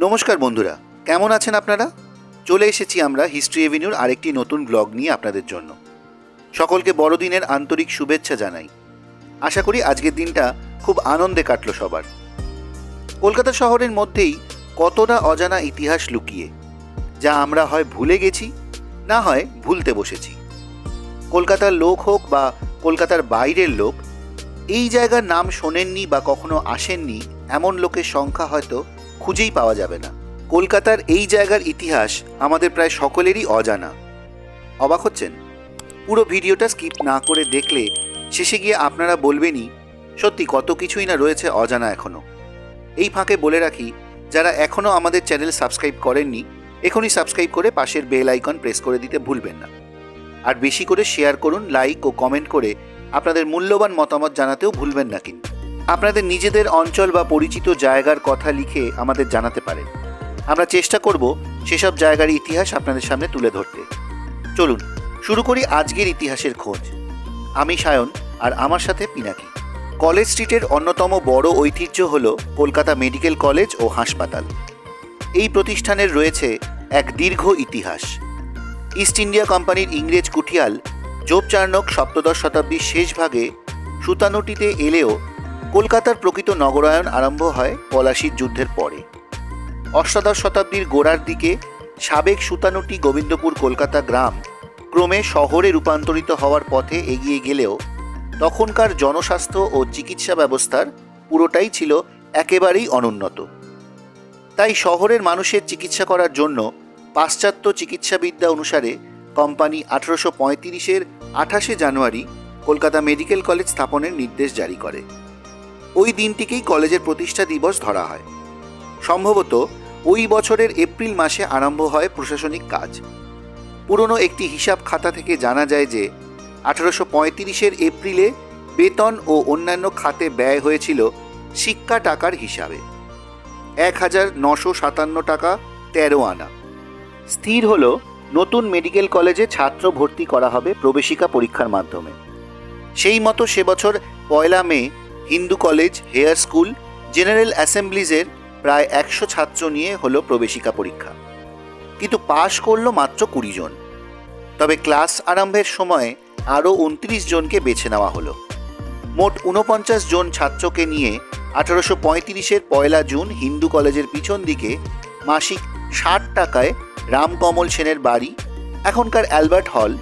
নমস্কার বন্ধুরা, কেমন আছেন আপনারা? চলে এসেছি আমরা হিস্ট্রি এভিনিউর আরেকটি নতুন ব্লগ নিয়ে আপনাদের জন্য। সকলকে বড়দিনের আন্তরিক শুভেচ্ছা জানাই। আশা করি আজকের দিনটা খুব আনন্দে কাটল সবার। কলকাতা শহরের মধ্যেই কতটা অজানা ইতিহাস লুকিয়ে, যা আমরা হয় ভুলে গেছি, না হয় ভুলতে বসেছি। কলকাতার লোক হোক বা কলকাতার বাইরের লোক, এই জায়গার নাম শোনেননি বা কখনো আসেননি এমন লোকের সংখ্যা হয়তো খুঁজেই পাওয়া যাবে না। কলকাতার এই জায়গার ইতিহাস আমাদের প্রায় সকলেরই অজানা। অবাক হচ্ছেন? পুরো ভিডিওটা স্কিপ না করে দেখলে শেষে গিয়ে আপনারা বলবেনই, সত্যি কত কিছুই না রয়েছে অজানা এখনও এই ফাঁকে বলে রাখি, যারা এখনও আমাদের চ্যানেল সাবস্ক্রাইব করেননি, এখনই সাবস্ক্রাইব করে পাশের বেল আইকন প্রেস করে দিতে ভুলবেন না। আর বেশি করে শেয়ার করুন, লাইক ও কমেন্ট করে আপনাদের মূল্যবান মতামত জানাতেও ভুলবেন না কিন্তু। আপনাদের নিজেদের অঞ্চল বা পরিচিত জায়গার কথা লিখে আমাদের জানাতে পারেন। আমরা চেষ্টা করব সেসব জায়গার ইতিহাস আপনাদের সামনে তুলে ধরতে। চলুন, শুরু করি আজকের ইতিহাসের খোঁজ। আমি সায়ন আর আমার সাথে পিনাকি। কলেজ স্ট্রিটের অন্যতম বড় ঐতিহ্য হল কলকাতা মেডিকেল কলেজ ও হাসপাতাল। এই প্রতিষ্ঠানের রয়েছে এক দীর্ঘ ইতিহাস। ইস্ট ইন্ডিয়া কোম্পানির ইংরেজ কুঠিয়াল জোবচার্নক সপ্তদশ শতাব্দীর শেষ ভাগে সুতানুটিতে এলেও কলকাতার প্রকৃত নগরায়ন আরম্ভ হয় পলাশির যুদ্ধের পরে। অষ্টাদশ শতাব্দীর গোড়ার দিকে সাবেক সুতানুটি গোবিন্দপুর কলকাতা গ্রাম ক্রমে শহরে রূপান্তরিত হওয়ার পথে এগিয়ে গেলেও তখনকার জনস্বাস্থ্য ও চিকিৎসা ব্যবস্থার পুরোটাই ছিল একেবারেই অনুন্নত। তাই শহরের মানুষের চিকিৎসা করার জন্য পাশ্চাত্য চিকিৎসাবিদ্যা অনুসারে কোম্পানি আঠারোশো পঁয়ত্রিশের আঠাশে জানুয়ারি কলকাতা মেডিকেল কলেজ স্থাপনের নির্দেশ জারি করে। ওই দিনটিকেই কলেজের প্রতিষ্ঠা দিবস ধরা হয়। সম্ভবত ওই বছরের এপ্রিল মাসে আরম্ভ হয় প্রশাসনিক কাজ। পুরনো একটি হিসাব খাতা থেকে জানা যায় যে, আঠারোশো পঁয়ত্রিশের এপ্রিলে বেতন ও অন্যান্য খাতে ব্যয় হয়েছিল শিক্ষা টাকার হিসাবে। এক হাজার নশো সাতান্ন টাকা তেরো আনা। স্থির হল, নতুন মেডিকেল কলেজে ছাত্র ভর্তি করা হবে প্রবেশিকা পরীক্ষার মাধ্যমে। সেই মতো সে বছর পয়লা May Hindu college, Hare school, general অ্যাসেম্বলিজের প্রায় একশো ছাত্র নিয়ে হলো প্রবেশিকা পরীক্ষা। কিন্তু পাশ করল মাত্র কুড়ি জন। তবে ক্লাস আরম্ভের সময় আরও উনত্রিশ জনকে বেছে নেওয়া হলো। মোট ঊনপঞ্চাশ জন ছাত্রকে নিয়ে আঠারোশো পঁয়ত্রিশের পয়লা জুন হিন্দু কলেজের পিছন দিকে মাসিক ষাট টাকায় রামকমল সেনের বাড়ি, এখনকার অ্যালবার্ট হল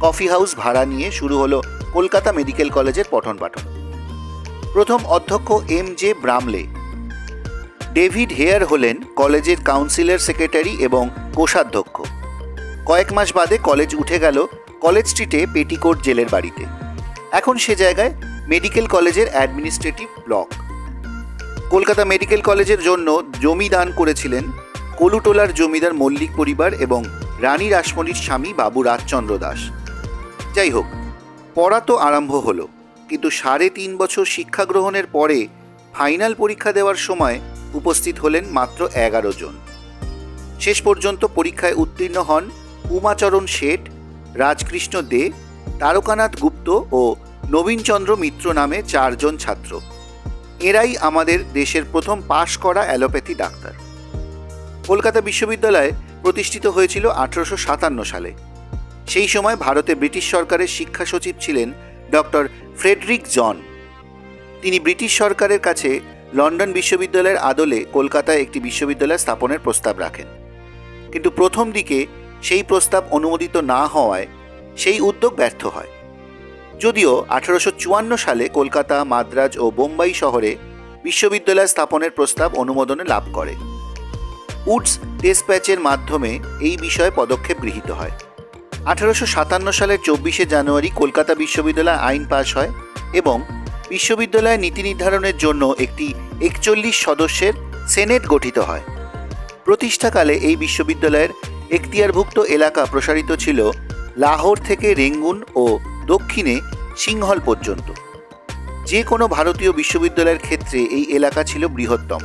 কফি হাউস ভাড়া নিয়ে শুরু হলো কলকাতা মেডিকেল কলেজের পঠন পাঠন। প্রথম অধ্যক্ষ M J Bramley David Hare হলেন কলেজের কাউন্সিলের সেক্রেটারি এবং কোষাধ্যক্ষ। কয়েক মাস বাদে কলেজ উঠে গেল কলেজ স্ট্রিটে পেটিকোট জেলের বাড়িতে। এখন সে জায়গায় মেডিকেল কলেজের অ্যাডমিনিস্ট্রেটিভ ব্লক। কলকাতা মেডিকেল কলেজের জন্য জমি দান করেছিলেন কলুটোলার জমিদার মল্লিক পরিবার এবং রানী রাসমণির স্বামী বাবু রাজচন্দ্র দাস। যাই হোক, পড়া তো আরম্ভ হলো। কিন্তু সাড়ে তিন বছর শিক্ষা গ্রহণের পরে ফাইনাল পরীক্ষা দেওয়ার সময় উপস্থিত হলেন মাত্র এগারো জন। শেষ পর্যন্ত পরীক্ষায় উত্তীর্ণ হন উমাচরণ শেঠ, রাজকৃষ্ণ দে, তারকানাথ গুপ্ত ও নবীনচন্দ্র মিত্র নামে চারজন ছাত্র। এরাই আমাদের দেশের প্রথম পাশ করা অ্যালোপ্যাথি ডাক্তার। কলকাতা বিশ্ববিদ্যালয় প্রতিষ্ঠিত হয়েছিল আঠারোশো সাতান্ন সালে। সেই সময় ভারতে ব্রিটিশ সরকারের শিক্ষা সচিব ছিলেন ডক্টর ফ্রেডরিক জন। তিনি ব্রিটিশ সরকারের কাছে লন্ডন বিশ্ববিদ্যালয়ের আদলে কলকাতায় একটি বিশ্ববিদ্যালয় স্থাপনের প্রস্তাব রাখেন। কিন্তু প্রথম দিকে সেই প্রস্তাব অনুমোদিত না হওয়ায় সেই উদ্যোগ ব্যর্থ হয়। যদিও আঠারোশো চুয়ান্ন সালে কলকাতা, মাদ্রাজ ও বোম্বাই শহরে বিশ্ববিদ্যালয় স্থাপনের প্রস্তাব অনুমোদনে লাভ করে। উডস টেস্ট প্যাচের মাধ্যমে এই বিষয়ে পদক্ষেপ গৃহীত হয়। আঠারোশো সাতান্ন সালের চব্বিশে জানুয়ারি কলকাতা বিশ্ববিদ্যালয় আইন পাশ হয় এবং বিশ্ববিদ্যালয় নীতি নির্ধারণের জন্য একটি একচল্লিশ সদস্যের সেনেট গঠিত হয়। প্রতিষ্ঠাকালে এই বিশ্ববিদ্যালয়ের এখতিয়ারভুক্ত এলাকা প্রসারিত ছিল লাহোর থেকে রেঙ্গুন ও দক্ষিণে সিংহল পর্যন্ত। যে কোনো ভারতীয় বিশ্ববিদ্যালয়ের ক্ষেত্রে এই এলাকা ছিল বৃহত্তম।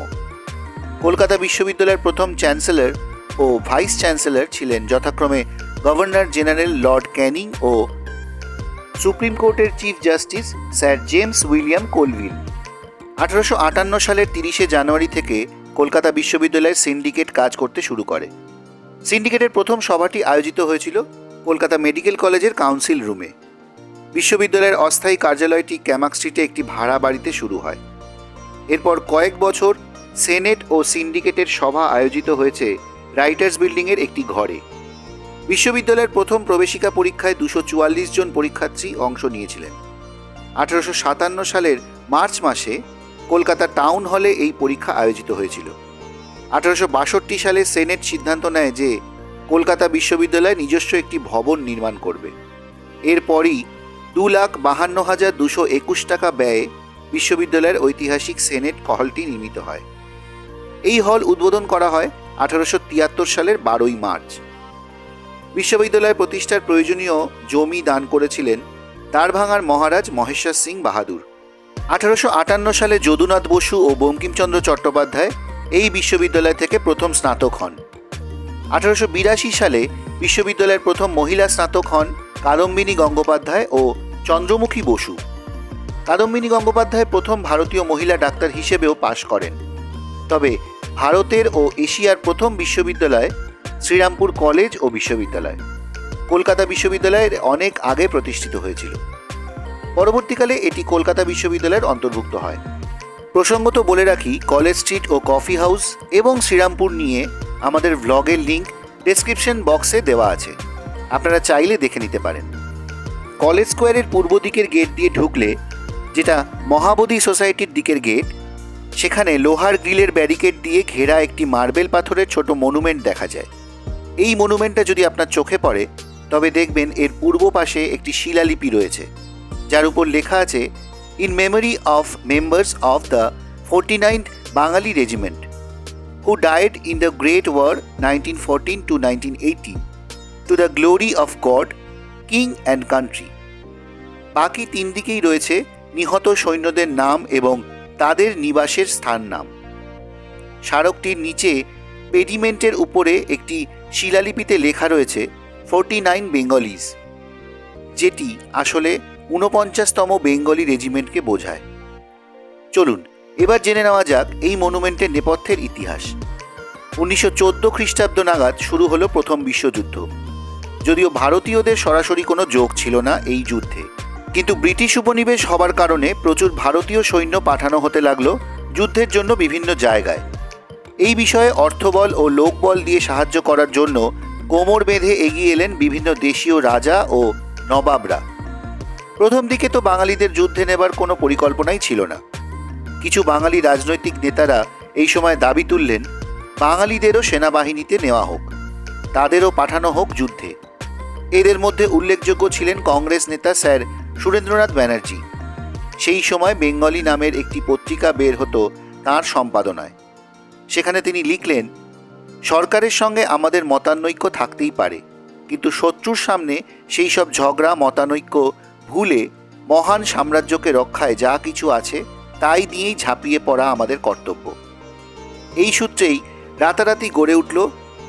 কলকাতা বিশ্ববিদ্যালয়ের প্রথম চ্যান্সেলর ও ভাইস চ্যান্সেলর ছিলেন যথাক্রমে গভর্নর জেনারেল লর্ড ক্যানিং ও সুপ্রিম কোর্টের chief justice sir James William Colvile. আঠারোশো আটান্ন সালের তিরিশে জানুয়ারি থেকে কলকাতা বিশ্ববিদ্যালয়ের সিন্ডিকেট কাজ করতে শুরু করে। সিন্ডিকেটের প্রথম সভাটি আয়োজিত হয়েছিল কলকাতা মেডিকেল কলেজের কাউন্সিল রুমে। বিশ্ববিদ্যালয়ের অস্থায়ী কার্যালয়টি ক্যামাক স্ট্রিটে একটি ভাড়া বাড়িতে শুরু হয়। এরপর কয়েক বছর সেনেট ও সিন্ডিকেটের সভা আয়োজিত হয়েছে রাইটার্স বিল্ডিংয়ের একটি ঘরে। বিশ্ববিদ্যালয়ের প্রথম প্রবেশিকা পরীক্ষায় দুশো চুয়াল্লিশ জন পরীক্ষার্থী অংশ নিয়েছিলেন। আঠারোশো সাতান্ন সালের মার্চ মাসে কলকাতা টাউন হলে এই পরীক্ষা আয়োজিত হয়েছিল। আঠারোশো বাষট্টি সালে সেনেট সিদ্ধান্ত নেয় যে কলকাতা বিশ্ববিদ্যালয় নিজস্ব একটি ভবন নির্মাণ করবে। এরপরই দু লাখ বাহান্ন হাজার দুশো একুশ টাকা ব্যয়ে বিশ্ববিদ্যালয়ের ঐতিহাসিক সেনেট হলটি নির্মিত হয়। এই হল উদ্বোধন করা হয় আঠারোশো তিয়াত্তর সালের বারোই মার্চ। বিশ্ববিদ্যালয় প্রতিষ্ঠার প্রয়োজনীয় জমি দান করেছিলেন দ্বারভাঙার মহারাজ মহেশ্বর সিং বাহাদুর। আঠারোশো আটান্ন সালে যদুনাথ বসু ও বঙ্কিমচন্দ্র চট্টোপাধ্যায় এই বিশ্ববিদ্যালয় থেকে প্রথম স্নাতক হন। আঠারোশো বিরাশি সালে বিশ্ববিদ্যালয়ের প্রথম মহিলা স্নাতক হন কাদম্বিনী গঙ্গোপাধ্যায় ও চন্দ্রমুখী বসু। কাদম্বিনী গঙ্গোপাধ্যায় প্রথম ভারতীয় মহিলা ডাক্তার হিসেবেও পাশ করেন। তবে ভারতের ও এশিয়ার প্রথম বিশ্ববিদ্যালয় শ্রীরামপুর কলেজ ও বিশ্ববিদ্যালয়। কলকাতা বিশ্ববিদ্যালয়ের অনেক আগে প্রতিষ্ঠিত হয়েছিল। পরবর্তীকালে এটি কলকাতা বিশ্ববিদ্যালয়ের অন্তর্ভুক্ত হয়। প্রসঙ্গত বলে রাখি, কলেজ স্ট্রিট ও কফি হাউস এবং শ্রীরামপুর নিয়ে আমাদের ভ্লগের লিঙ্ক ডেসক্রিপশন বক্সে দেওয়া আছে। আপনারা চাইলে দেখে নিতে পারেন। কলেজ স্কোয়ারের পূর্ব দিকের গেট দিয়ে ঢুকলে, যেটা মহাবোধি সোসাইটির দিকের গেট সেখানে লোহার গ্রিলের ব্যারিকেড দিয়ে ঘেরা একটি মার্বেল পাথরের ছোট মনুমেন্ট দেখা যায়। এই মনুমেন্টটা যদি আপনার চোখে পড়ে, তবে দেখবেন এর পূর্ব পাশে একটি শিলালিপি রয়েছে, যার উপর লেখা আছে in memory of members of the forty ninth Bangali regiment who died in the great war nineteen fourteen to nineteen eighteen to the glory of God king and country বাকি তিন দিকেই রয়েছে নিহত সৈন্যদের নাম এবং তাদের নিবাসের স্থান নাম। স্মারকটির নিচে পেডিমেন্টের উপরে একটি শিলালিপিতে লেখা রয়েছে ফোরটি নাইন বেঙ্গলিজ, যেটি আসলে ঊনপঞ্চাশতম বেঙ্গলি রেজিমেন্টকে বোঝায়। চলুন, এবার জেনে নেওয়া যাক এই মনুমেন্টের নেপথ্যের ইতিহাস। উনিশশো চোদ্দ খ্রিস্টাব্দ নাগাদ শুরু হলো প্রথম বিশ্বযুদ্ধ। যদিও ভারতীয়দের সরাসরি কোনো যোগ ছিল না এই যুদ্ধে, কিন্তু ব্রিটিশ উপনিবেশ হবার কারণে প্রচুর ভারতীয় সৈন্য পাঠানো হতে লাগল যুদ্ধের জন্য বিভিন্ন জায়গায়। এই বিষয়ে অর্থবল ও লোকবল দিয়ে সাহায্য করার জন্য কোমর বেঁধে এগিয়ে এলেন বিভিন্ন দেশীয় রাজা ও নবাবরা। প্রথম দিকে তো বাঙালিদের যুদ্ধে নেবার কোনো পরিকল্পনাই ছিল না। কিছু বাঙালি রাজনৈতিক নেতারা এই সময় দাবি তুললেন, বাঙালিদেরও সেনাবাহিনীতে নেওয়া হোক, তাদেরও পাঠানো হোক যুদ্ধে। এদের মধ্যে উল্লেখযোগ্য ছিলেন কংগ্রেস নেতা স্যার সুরেন্দ্রনাথ ব্যানার্জি। সেই সময় বেঙ্গলি নামের একটি পত্রিকা বের হতো তার সম্পাদনায়। সেখানে তিনি লিখলেন, সরকারের সঙ্গে আমাদের মতানৈক্য থাকতেই পারে, কিন্তু শত্রুর সামনে সেই সব ঝগড়া, মতানৈক্য ভুলে মহান সাম্রাজ্যকে রক্ষায় যা কিছু আছে তাই দিয়েই ঝাঁপিয়ে পড়া আমাদের কর্তব্য। এই সূত্রেই রাতারাতি গড়ে উঠল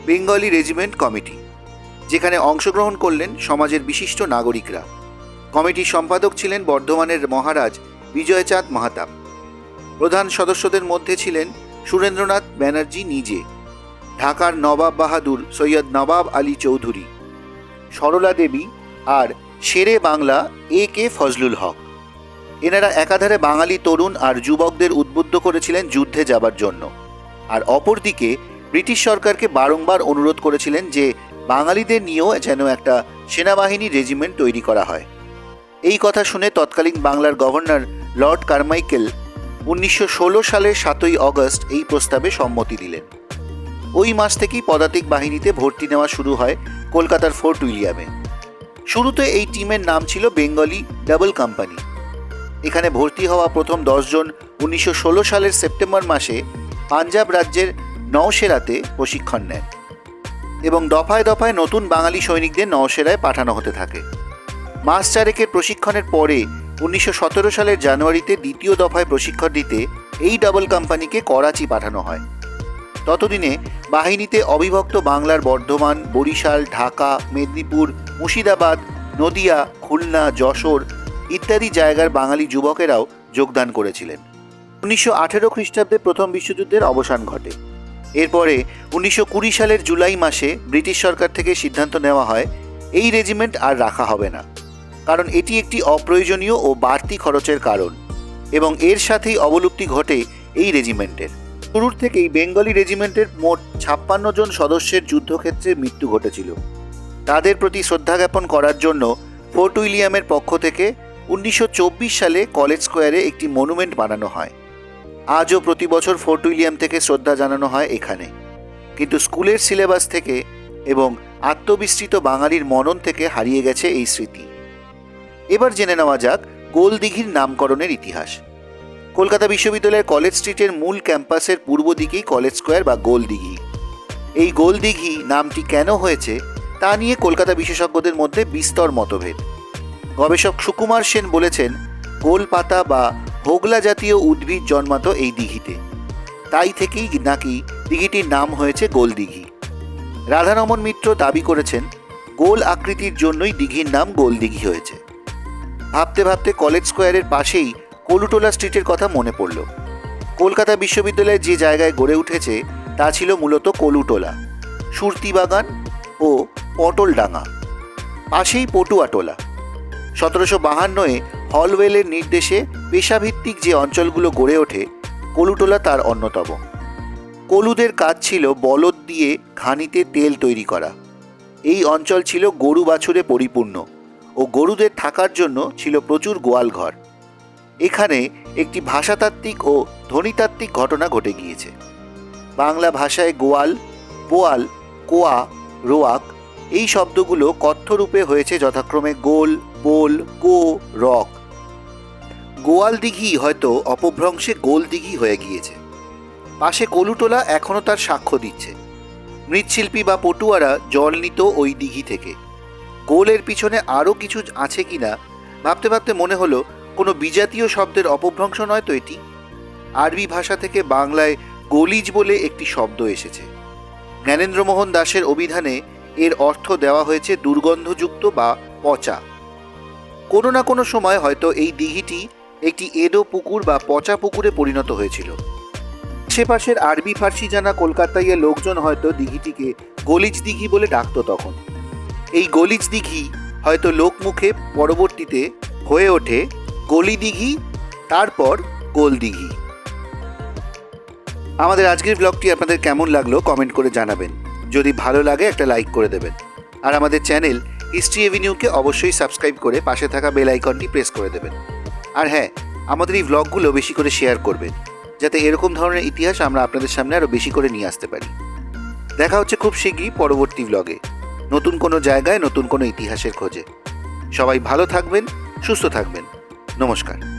বেঙ্গলি রেজিমেন্ট কমিটি, যেখানে অংশগ্রহণ করলেন সমাজের বিশিষ্ট নাগরিকরা। কমিটির সম্পাদক ছিলেন বর্ধমানের মহারাজ বিজয়চাঁদ মাহাতাব। প্রধান সদস্যদের মধ্যে ছিলেন সুরেন্দ্রনাথ ব্যানার্জি নিজে, ঢাকার নবাব বাহাদুর সৈয়দ নবাব আলী চৌধুরী, সরলা দেবী আর শেরে বাংলা এ কে ফজলুল হক। এনারা একাধারে বাঙালি তরুণ আর যুবকদের উদ্বুদ্ধ করেছিলেন যুদ্ধে যাবার জন্য। আর অপরদিকে ব্রিটিশ সরকারকে বারংবার অনুরোধ করেছিলেন যে বাঙালিদের নিয়েও যেন একটা সেনাবাহিনী রেজিমেন্ট তৈরি করা হয়। এই কথা শুনে তৎকালীন বাংলার গভর্নর লর্ড কারমাইকেল উনিশশো ষোলো সালের সাতই অগস্ট এই প্রস্তাবে সম্মতি দিলেন। ওই মাস থেকেই পদাতিক বাহিনীতে ভর্তি নেওয়া শুরু হয় কলকাতার ফোর্ট উইলিয়ামে। শুরুতে এই টিমের নাম ছিল বেঙ্গলি ডাবল কোম্পানি। এখানে ভর্তি হওয়া প্রথম দশজন উনিশশো ষোলো সালের সেপ্টেম্বর মাসে পাঞ্জাব রাজ্যের নওশেরাতে প্রশিক্ষণ নেন এবং দফায় দফায় নতুন বাঙালি সৈনিকদের নওশেরায় পাঠানো হতে থাকে। মাস চারেকের প্রশিক্ষণের পরে উনিশশো সতেরো সালের জানুয়ারিতে দ্বিতীয় দফায় প্রশিক্ষণ দিতে এই ডাবল কোম্পানিকে করাচি পাঠানো হয়। ততদিনে বাহিনীতে অবিভক্ত বাংলার বর্ধমান, বরিশাল, ঢাকা, মেদিনীপুর, মুর্শিদাবাদ, নদিয়া, খুলনা, যশোর ইত্যাদি জায়গার বাঙালি যুবকেরাও যোগদান করেছিলেন। উনিশশো আঠেরো খ্রিস্টাব্দে প্রথম বিশ্বযুদ্ধের অবসান ঘটে। এরপরে উনিশশো কুড়ি সালের জুলাই মাসে ব্রিটিশ সরকার থেকে সিদ্ধান্ত নেওয়া হয়, এই রেজিমেন্ট আর রাখা হবে না। কারণ এটি একটি অপ্রয়োজনীয় ও বাড়তি খরচের কারণ এবং এর সাথেই অবলুপ্তি ঘটে এই রেজিমেন্টের। শুরুর থেকেই বেঙ্গলি রেজিমেন্টের মোট ছাপ্পান্ন জন সদস্যের যুদ্ধক্ষেত্রে মৃত্যু ঘটেছিল। তাদের প্রতি শ্রদ্ধা জ্ঞাপন করার জন্য ফোর্ট উইলিয়ামের পক্ষ থেকে উনিশশো চব্বিশ সালে কলেজ স্কোয়ারে একটি মনুমেন্ট বানানো হয়। আজও প্রতি বছর ফোর্ট উইলিয়াম থেকে শ্রদ্ধা জানানো হয় এখানে। কিন্তু স্কুলের সিলেবাস থেকে এবং আত্মবিস্তৃত বাঙালির মনন থেকে হারিয়ে গেছে এই স্মৃতি। এবার জেনে নেওয়া যাক গোলদিঘির নামকরণের ইতিহাস। কলকাতা বিশ্ববিদ্যালয়ের কলেজ স্ট্রিটের মূল ক্যাম্পাসের পূর্ব দিকেই কলেজ স্কোয়ার বা গোলদিঘি। এই গোলদিঘি নামটি কেন হয়েছে, তা নিয়ে কলকাতা বিশেষজ্ঞদের মধ্যে বিস্তর মতভেদ। গবেষক সুকুমার সেন বলেছেন, গোলপাতা বা হোগলা জাতীয় উদ্ভিদ জন্মাতো এই দিঘিতে। তাই থেকেই নাকি দিঘিটির নাম হয়েছে গোলদিঘি। রাধারমন মিত্র দাবি করেছেন, গোল আকৃতির জন্যই দিঘির নাম গোলদিঘি হয়েছে। ভাবতে ভাবতে কলেজ স্কোয়ারের পাশেই কলুটোলা স্ট্রিটের কথা মনে পড়ল। কলকাতা বিশ্ববিদ্যালয় যে জায়গায় গড়ে উঠেছে, তা ছিল মূলত কলুটোলা সুরতি বাগান ও পটলডাঙ্গা, পাশেই পটুয়াটোলা। সতেরোশো বাহান্নয়ে হলওয়েলের নির্দেশে পেশাভিত্তিক যে অঞ্চলগুলো গড়ে ওঠে, কলুটোলা তার অন্যতম। কলুদের কাজ ছিল বলদ দিয়ে ঘানিতে তেল তৈরি করা। এই অঞ্চল ছিল গরু বাছুরে পরিপূর্ণ। ও গরুদের থাকার জন্য ছিল প্রচুর গোয়াল ঘর এখানে একটি ভাষাতাত্ত্বিক ও ধ্বনিতাত্ত্বিক ঘটনা ঘটে গিয়েছে। বাংলা ভাষায় গোয়াল, পোয়াল, কোয়া, রোয়াক এই শব্দগুলো কথ্যরূপে হয়েছে যথাক্রমে গোল, বোল, কো, রক। গোয়াল দিঘি হয়তো অপভ্রংশে গোল দিঘি হয়ে গিয়েছে। পাশে কলুটোলা এখনও তার সাক্ষ্য দিচ্ছে। মৃৎশিল্পী বা পটুয়ারা জল নিত ওই দিঘি থেকে। গোলের পিছনে আরও কিছু আছে কিনা ভাবতে ভাবতে মনে হলো কোনো বিজাতীয় শব্দের অপভ্রংশ নয় তো এটি। আরবি ভাষা থেকে বাংলায় গলিজ বলে একটি শব্দ এসেছে। জ্ঞানেন্দ্রমোহন দাসের অভিধানে এর অর্থ দেওয়া হয়েছে দুর্গন্ধযুক্ত বা পচা। কোনো না কোনো সময় হয়তো এই দিঘিটি একটি এদো পুকুর বা পচা পুকুরে পরিণত হয়েছিল। আশেপাশের আরবি ফার্সি জানা কলকাতাইয়ে লোকজন হয়তো দিঘিটিকে গলিজ দিঘি বলে ডাকতো তখন। এই গলিজ দিঘি হয়তো লোকমুখে পরবর্তীতে হয়ে ওঠে গলি দিঘি তারপর গোল দিঘি আমাদের আজকের ব্লগটি আপনাদের কেমন লাগল কমেন্ট করে জানাবেন। যদি ভালো লাগে একটা লাইক করে দেবেন। আর আমাদের চ্যানেল হিস্ট্রি এভিনিউকে অবশ্যই সাবস্ক্রাইব করে পাশে থাকা বেল আইকনটি প্রেস করে দেবেন। আর হ্যাঁ আমাদের এই ব্লগগুলো বেশি করে শেয়ার করবেন, যাতে এরকম ধরনের ইতিহাস আমরা আপনাদের সামনে আরও বেশি করে নিয়ে আসতে পারি। দেখা হচ্ছে খুব শীঘ্রই পরবর্তী ব্লগে নতুন কোনো জায়গায় নতুন কোনো ইতিহাসের খোঁজে। সবাই ভালো থাকবেন সুস্থ থাকবেন। নমস্কার।